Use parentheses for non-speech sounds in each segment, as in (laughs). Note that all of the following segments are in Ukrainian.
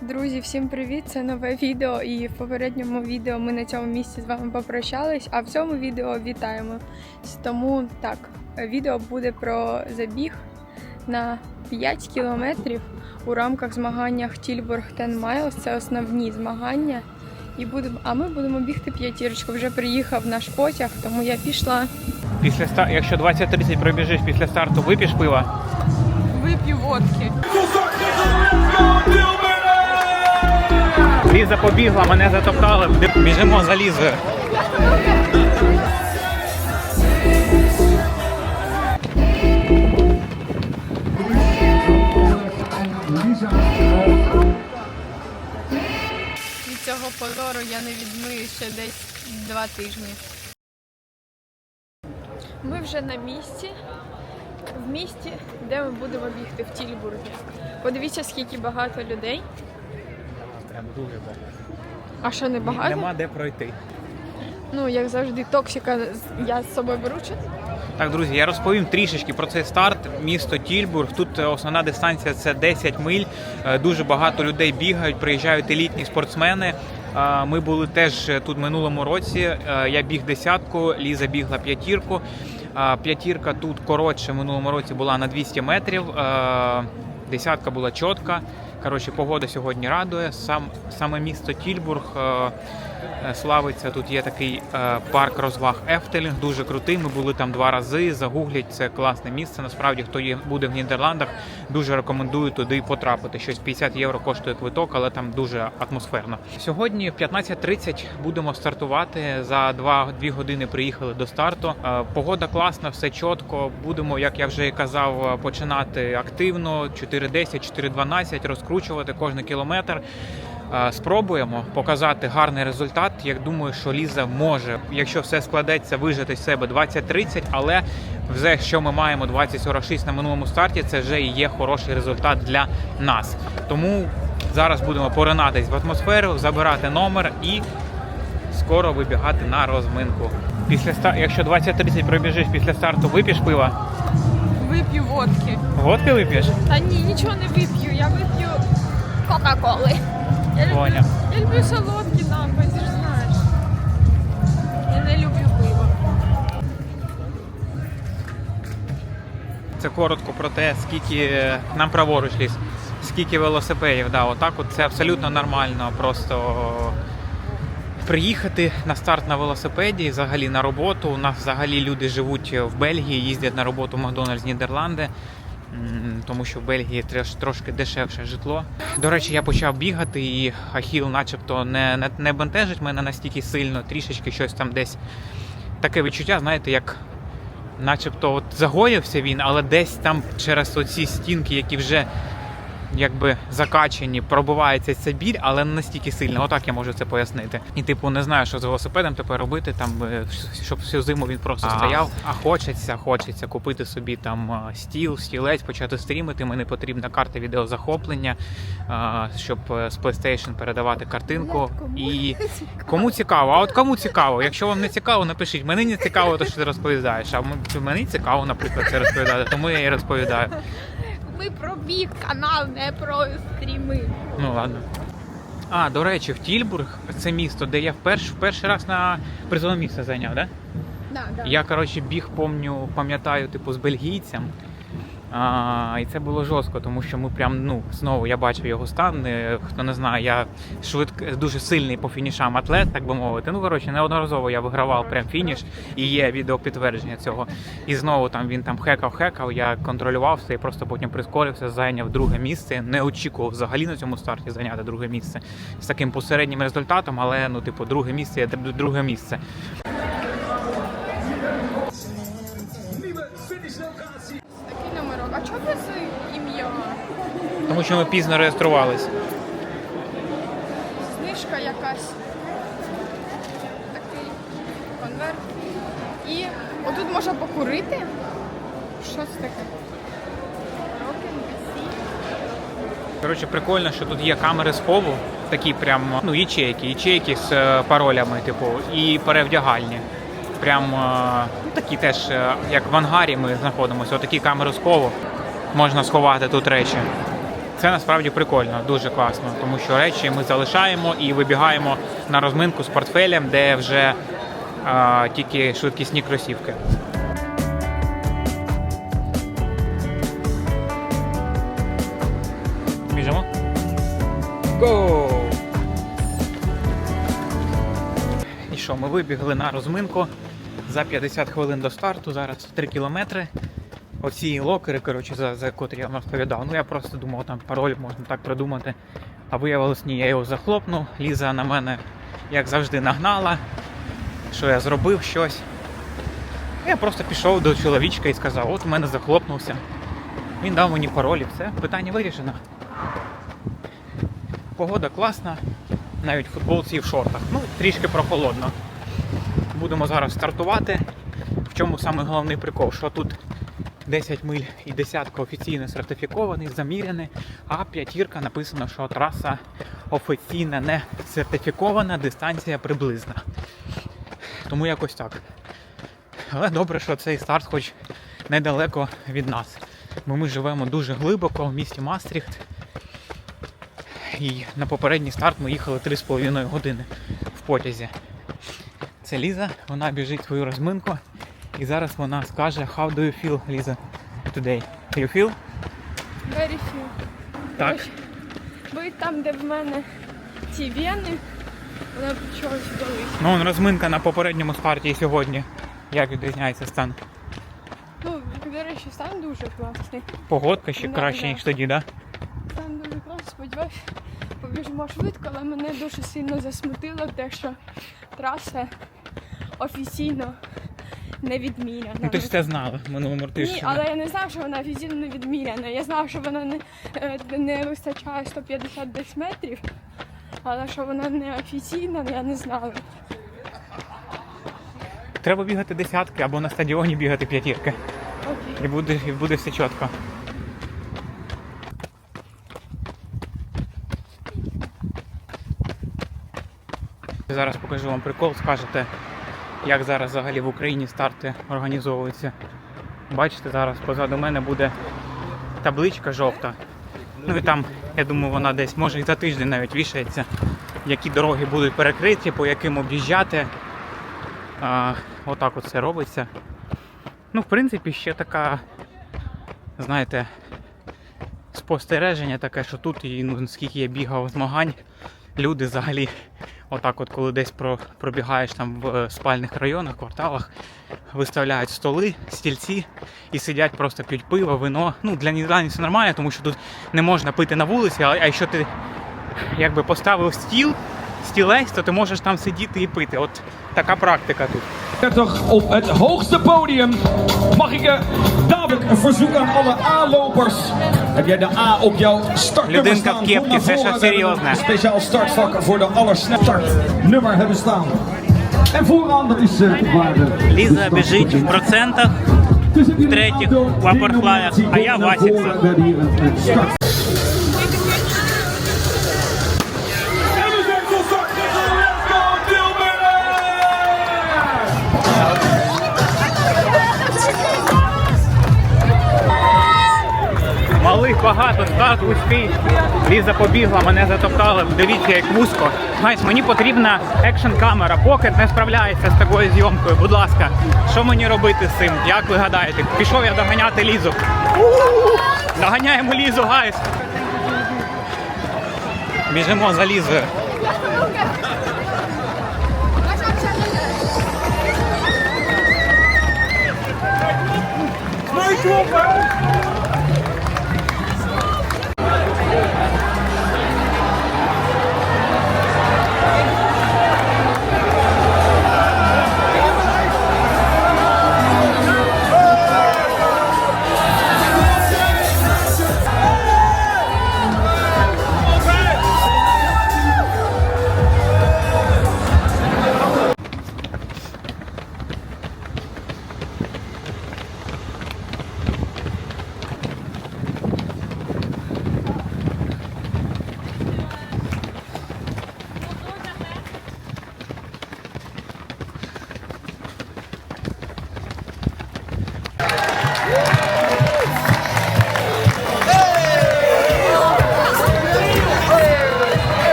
Друзі, всім привіт! Це нове відео. І в попередньому відео ми на цьому місці з вами попрощались, а в цьому відео вітаємо. Тому так, відео буде про забіг на 5 кілометрів у рамках змаганнях Тільбург 10 Miles. Це основні змагання. І будемо, а ми будемо бігти п'ятірочку. Вже приїхав наш потяг, тому я пішла. Після ста... Якщо 20-30 пробіжиш після старту, вип'єш пива. Вип'ю водки. Ліза побігла, мене затоптали. Біжимо за Лізою. Від цього позору я не відмию ще десь два тижні. Ми вже на місці, в місті, де ми будемо бігти в Тільбургі. Подивіться, скільки багато людей. Прям дуже багато. А що не багато? Нема де пройти. Ну, як завжди, токсика я з собою беру чи? Так, друзі, я розповім трішечки про цей старт. Місто Тільбург. Тут е, основна дистанція це 10 миль. Е, Дуже багато людей бігають, приїжджають елітні спортсмени. Е, Ми були теж тут минулому році. Я біг десятку, Ліза бігла п'ятірку. П'ятірка тут коротше минулому році була на 200 метрів. Десятка була чітка. Коротше, погода сьогодні радує. Сам саме місто Тільбург е, е, славиться. Тут є такий е, парк розваг Ефтелінг, дуже крутий. Ми були там два рази. Загугліть це класне місце. Насправді, хто є буде в Нідерландах, дуже рекомендую туди потрапити. Щось 50 євро коштує квиток, але там дуже атмосферно. Сьогодні в 15.30 будемо стартувати. За 2 години приїхали до старту. Е, Погода класна, все чітко. Будемо, як я вже казав, починати активно. 4.10, 4.12, розкручувати кожен кілометр. Спробуємо показати гарний результат. Я думаю, що Ліза може, якщо все складеться, вижити з себе 20-30, але вже що ми маємо 20-46 на минулому старті, це вже і є хороший результат для нас. Тому зараз будемо поринатись в атмосферу, забирати номер і скоро вибігати на розминку. Після ста... якщо 20-30 пробіжиш після старту, вип'єш пива. Вип'ю водки. Водки вип'єш? Та ні, нічого не вип'ю. Я вип'ю Кока-Коли. Я люблю, Поняв. я люблю солодкі напої, ти ж знаєш. Я не люблю пиво. Це коротко про те, скільки нам праворуч ліс, скільки велосипедів. Да, отак от це абсолютно нормально. Просто приїхати на старт на велосипеді, взагалі на роботу. У нас взагалі люди живуть в Бельгії, їздять на роботу в Макдональдс Нідерланди. Тому що в Бельгії трошки дешевше житло. До речі, я почав бігати, і Ахіл, начебто, не, не, не бентежить мене настільки сильно, трішечки щось там десь. Таке відчуття, знаєте, як начебто от загоївся він, але десь там через оці стінки, які вже якби закачені, пробивається ця біль, але не настільки сильно. Отак я можу це пояснити. І типу не знаю, що з велосипедом тепер робити, там е, щоб всю зиму він просто А. стояв. А хочеться, хочеться купити собі там е, стіл, стілець, почати стрімити. Мені потрібна карта відеозахоплення, е, щоб з PlayStation передавати картинку. І Кому цікаво? А от кому цікаво? Якщо вам не цікаво, напишіть. Мені не цікаво, те, що ти розповідаєш. А мені цікаво, наприклад, це розповідати, тому я і розповідаю. Ми про біг канал, не про стріми. Ну ладно. А, до речі, в Тільбург це місто, де я вперше, перший раз на призове місце зайняв, да? Да, да. Я, коротше, біг, помню, пам'ятаю, типу, з бельгійцем. А, і це було жорстко, тому що ми прям, ну, знову я бачив його стан. е, Хто не знає, я швидко, дуже сильний по фінішам атлет, так би мовити. Ну, коротше, неодноразово я вигравав прям фініш, і є відео підтвердження цього. І знову там він там хекав-хекав, я контролював все і просто потім прискорився, зайняв друге місце. Не очікував взагалі на цьому старті зайняти друге місце з таким посереднім результатом, але ну, типу, друге місце є друге місце. Що ми пізно реєструвалися. Знижка якась. Такий конверт. І отут можна покурити. Що це таке? Коротше, прикольно, що тут є камери схову, такі прям ну, ячейки, ячейки з е, паролями, типу, і перевдягальні. Прям е, ну, такі теж, е, як в ангарі ми знаходимося, отакі камери схову. Можна сховати тут речі. Це насправді прикольно, дуже класно, тому що речі ми залишаємо і вибігаємо на розминку з портфелем, де вже а, тільки швидкісні кросівки. Біжимо. Го! І що, ми вибігли на розминку за 50 хвилин до старту, зараз 3 кілометри. Оці локери, коротше, за, за котрі я вам розповідав. Ну я просто думав, там пароль можна так придумати. А виявилось, ні, я його захлопнув. Ліза на мене, як завжди, нагнала, що я зробив щось. Я просто пішов до чоловічка і сказав, от у мене захлопнувся. Він дав мені пароль і все, питання вирішено. Погода класна, навіть в футболці і в шортах. Ну, трішки прохолодно. Будемо зараз стартувати. В чому саме головний прикол? Що тут 10 миль і десятка офіційно сертифікований, заміряний, а п'ятірка написано, що траса офіційно не сертифікована, дистанція приблизна. Тому якось так. Але добре, що цей старт хоч недалеко від нас. Бо ми живемо дуже глибоко в місті Мастріхт. І на попередній старт ми їхали 3,5 години в потязі. Це Ліза, вона біжить свою розминку. І зараз вона скаже How do you feel, Ліза, today? You feel? Very few. Так. Бо там, де в мене ці вени, вона почалась болить. Ну, он розминка на попередньому старті і сьогодні. Як відрізняється стан? Ну, до речі, стан дуже класний. Погодка ще Да, краще, да. ніж тоді, да? Стан дуже класний, сподіваюся, побіжимо швидко, але мене дуже сильно засмутило те, що траса офіційно не відміряна. Ну ти ж це знала минулому ти. Ні, але я не знав, що вона офіційно не відміряна. Я знав, що вона не, е, не вистачає 150 десь метрів, але що вона не офіційна, я не знала. Треба бігати десятки або на стадіоні бігати п'ятірки. І буде, і буде все чітко. Зараз покажу вам прикол, скажете, як зараз взагалі в Україні старти організовуються. Бачите, зараз позаду мене буде табличка жовта. Ну і там, я думаю, вона десь може і за тиждень навіть вішається, які дороги будуть перекриті, по яким об'їжджати. Отак от все робиться. Ну, в принципі, ще така, знаєте, спостереження таке, що тут, і ну, скільки я бігав змагань, люди взагалі, отак от, коли десь про, пробігаєш там в е, спальних районах, кварталах, виставляють столи, стільці і сидять просто п'ють пиво, вино. Ну, для Нідерландів це нормально, тому що тут не можна пити на вулиці, а, а якщо ти якби поставив стіл, стілець, то ти можеш там сидіти і пити. От така практика тут. op het hoogste podium. Mag ik je dadelijk een verzoek aan alle A-lopers. Heb jij de A op jouw startnummer staan? Kom. Een speciaal startvak voor de startnummer hebben staan. En vooraan, dat is eh, waar de... Ліза біжить в процентах. Tussen tretjig, jullie aantal wapperflyer. denominatie Ah ja, багато, старт. Ліза побігла, мене затоптали. Дивіться, як вузько. Гайс, мені потрібна екшн камера. Покет не справляється з такою зйомкою. Будь ласка, що мені робити з цим? Як ви гадаєте? Пішов я доганяти Лізу. Доганяємо Лізу, гайс. Біжимо за Лізою.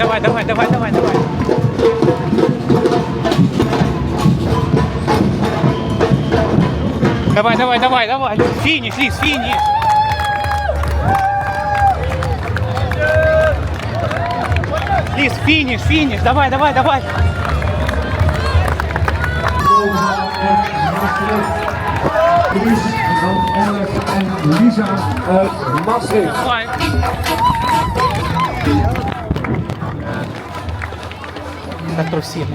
Давай, давай, давай, давай, давай. Давай, давай, давай, давай. Фініш, ліс, фініш. Ліс, фініш, фініш. Давай, давай, давай. Chris van Ernest en Lisa uit Maastricht. Давай. Так про всі.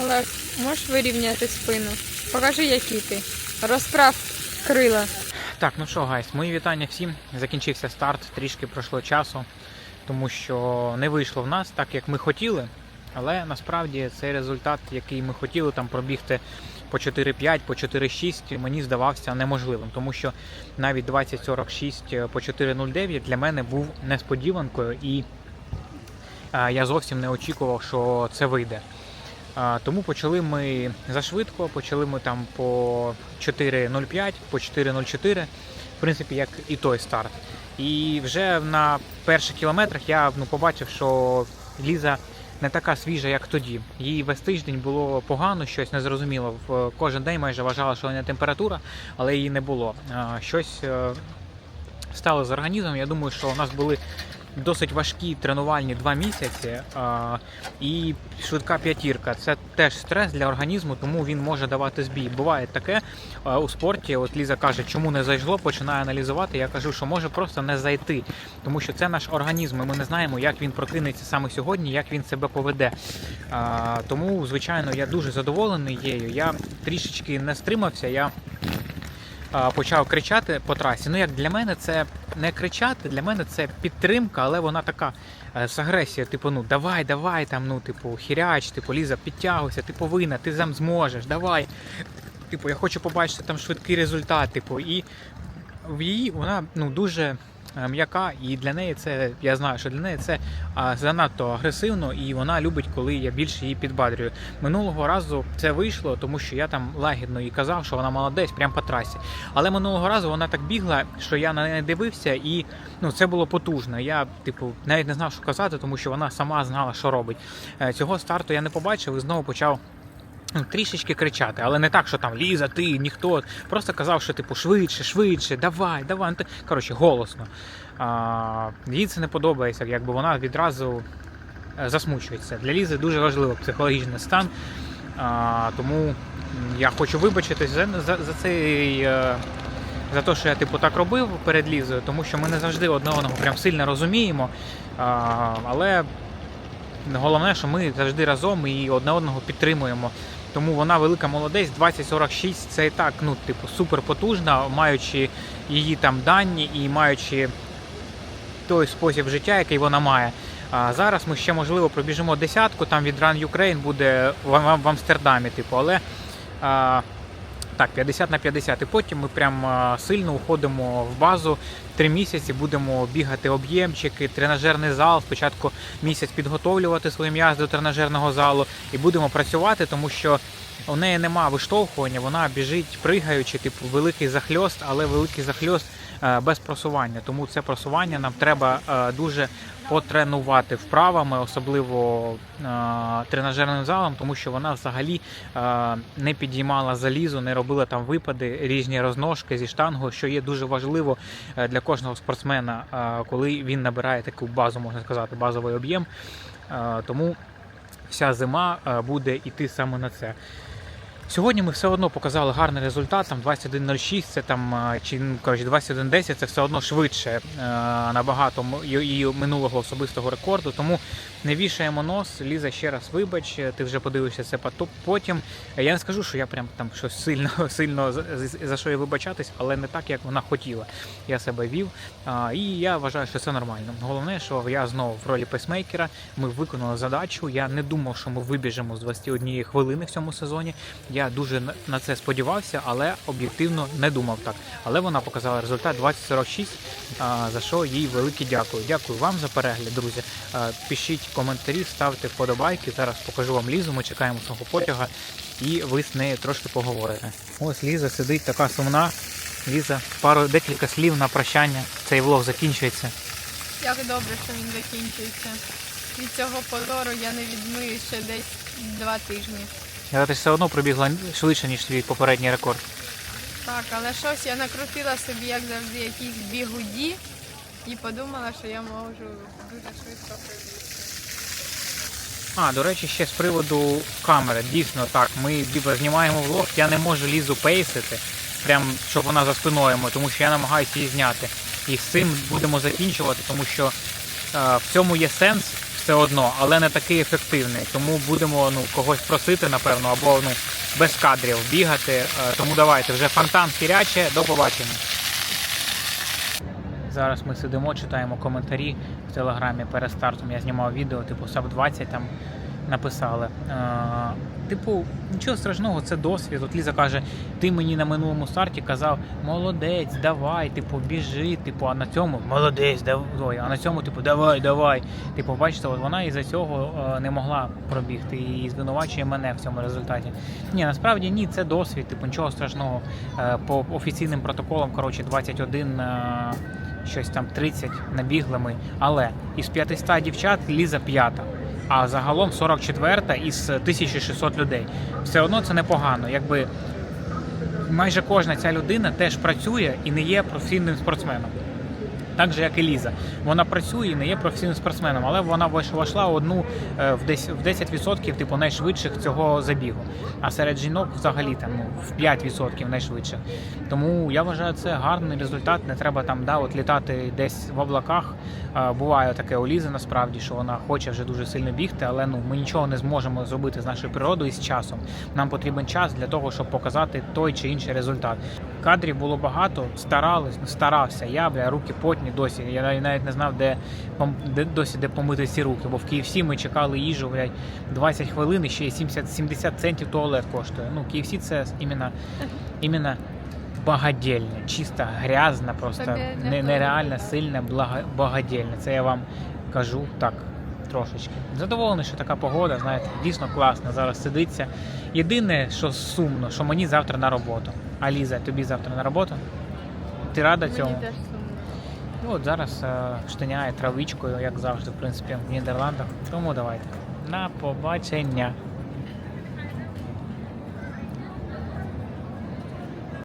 Олег, можеш вирівняти спину? Покажи, який ти. Розправ крила. Так, ну що, гайс, мої вітання всім. Закінчився старт, трішки пройшло часу, тому що не вийшло в нас так, як ми хотіли. Але насправді цей результат, який ми хотіли там пробігти по 4-5, по 4-6, мені здавався неможливим, тому що навіть 20-46 по 4-09 для мене був несподіванкою, і е, я зовсім не очікував, що це вийде. Тому почали ми зашвидко, почали ми там по 4.05, по 4.04, в принципі, як і той старт. І вже на перших кілометрах я ну, побачив, що Ліза не така свіжа, як тоді. Їй весь тиждень було погано, щось незрозуміло. Кожен день майже вважала, що не температура, але її не було. Щось е, стало з організмом. Я думаю, що у нас були досить важкі тренувальні два місяці. А, і швидка п'ятірка це теж стрес для організму, тому він може давати збій. Буває таке а, у спорті. От Ліза каже, чому не зайшло, починає аналізувати. Я кажу, що може просто не зайти, тому що це наш організм. і Ми не знаємо, як він прокинеться саме сьогодні, як він себе поведе. А, тому, звичайно, я дуже задоволений єю. Я трішечки не стримався. Я почав кричати по трасі. Ну як для мене це не кричати, для мене це підтримка, але вона така е, з агресією, типу, ну давай, давай, там, ну, типу, хіряч, типу, Ліза, підтягуйся, ти повинна, ти сам зможеш, давай. Типу, я хочу побачити там швидкий результат. Типу, і в її вона ну дуже м'яка, і для неї це я знаю, що для неї це занадто агресивно, і вона любить, коли я більше її підбадрюю. Минулого разу це вийшло, тому що я там лагідно їй казав, що вона молодець, прямо по трасі. Але минулого разу вона так бігла, що я на неї дивився, і ну це було потужно. Я, типу, навіть не знав, що казати, тому що вона сама знала, що робить. Е, Цього старту я не побачив і знову почав. Ну, трішечки кричати, але не так, що там Ліза, ти, ніхто. Просто казав, що типу швидше, швидше, давай, давай. Ну, Коротше, голосно. А, їй це не подобається, якби вона відразу е, засмучується. Для Лізи дуже важливий психологічний стан. А, тому я хочу вибачитись за, за, за цей. е, За те, що я типу так робив перед Лізою, тому що ми не завжди одне одного прям сильно розуміємо. А, але головне, що ми завжди разом і одне одного підтримуємо. Тому вона велика молодець, 2046 це і так, ну, типу, супер потужна, маючи її там дані і маючи той спосіб життя, який вона має. А зараз ми ще можливо пробіжимо десятку, там від Run Ukraine буде в, Амстердамі, типу, але так, 50 на 50. І потім ми прям сильно уходимо в базу. Три місяці будемо бігати об'ємчики, тренажерний зал. Спочатку місяць підготовлювати свої м'язи до тренажерного залу і будемо працювати, тому що у неї нема виштовхування, вона біжить пригаючи, типу великий захльост, але великий захльост е, без просування. Тому це просування нам треба е, дуже потренувати вправами, особливо е, тренажерним залом, тому що вона взагалі е, не підіймала залізу, не робила там випади, різні розножки зі штангою, що є дуже важливо е, для кожного спортсмена, е, коли він набирає таку базу, можна сказати, базовий об'єм. Е, Тому вся зима е, буде йти саме на це. Сьогодні ми все одно показали гарний результат, там 21.06, це там е, чи ну, коротше 21.10, це все одно швидше е, набагато її минулого особистого рекорду. Тому не вішаємо нос. Ліза ще раз вибач, е, ти вже подивишся це потім. Я не скажу, що я прям там щось сильно (laughs) сильно за що я вибачатись, але не так, як вона хотіла. Я себе вів. І я вважаю, що це нормально. Головне, що я знову в ролі пейсмейкера. Ми виконали задачу. Я не думав, що ми вибіжемо з 21 хвилини в цьому сезоні. Я дуже на- це сподівався, але об'єктивно не думав так. Але вона показала результат 2046, за що їй велике дякую. Дякую вам за перегляд, друзі. Пишіть коментарі, ставте вподобайки. Зараз покажу вам Лізу. Ми чекаємо свого потяга, і ви з нею трошки поговорите. Ось Ліза сидить така сумна. Ліза, пару декілька слів на прощання. Цей влог закінчується. Як добре, що він закінчується. Від цього позору я не відмию ще десь два тижні. Але ти ж все одно пробігла швидше, ніж твій попередній рекорд. Так, але щось я накрутила собі, як завжди, якісь бігуді і подумала, що я можу дуже швидко пробігти. А, до речі, ще з приводу камери. Дійсно, так, ми типу, знімаємо влог, я не можу лізу пейсити, прям щоб вона за спиною, тому що я намагаюся її зняти. І з цим будемо закінчувати, тому що е, в цьому є сенс все одно, але не такий ефективний. Тому будемо ну, когось просити, напевно, або ну, без кадрів бігати. Е, тому давайте вже фонтан хіряче, до побачення. Зараз ми сидимо, читаємо коментарі в телеграмі перед стартом. Я знімав відео, типу САП 20 там написали. Е, типу, нічого страшного, це досвід. От Ліза каже, ти мені на минулому старті казав, молодець, давай, типу, біжи, типу, а на цьому молодець, давай, а на цьому, типу, давай, давай. Типу, бачите, от вона із-за цього е, не могла пробігти і звинувачує мене в цьому результаті. Ні, насправді ні, це досвід, типу, нічого страшного. Е, по офіційним протоколам, коротше, 21. е, щось там 30 набігли ми. Але із 500 дівчат Ліза п'ята. А загалом 44 із 1600 людей. Все одно це непогано. Якби майже кожна ця людина теж працює і не є професійним спортсменом. Так же, як і Ліза. Вона працює і не є професійним спортсменом, але вона вийшла одну е, в десь- в 10% типу, найшвидших цього забігу. А серед жінок взагалі там ну, в 5% найшвидших. Тому я вважаю, це гарний результат. Не треба там да, от літати десь в облаках. Буває таке у Лізи насправді, що вона хоче вже дуже сильно бігти, але ну ми нічого не зможемо зробити з нашою природою і з часом. Нам потрібен час для того, щоб показати той чи інший результат. Кадрів було багато, старались, старався. Я бля, руки потні досі. Я навіть- не знав, де, де досі де помити ці руки. Бо в KFC ми чекали їжу, блядь, 20 хвилин і ще й 70, 70 центів туалет коштує. Ну, KFC це іменно, іменно багадільне, чисто грязна, просто нереально сильне, багадільне. Це я вам кажу так. Трошечки. Задоволений, що така погода, знаєте, дійсно класно зараз сидиться. Єдине, що сумно, що мені завтра на роботу. А Ліза, тобі завтра на роботу? Ти рада цьому? Теж. Ну, от зараз е, штиняє травичкою, як завжди, в принципі, в Нідерландах. Тому давайте. На побачення.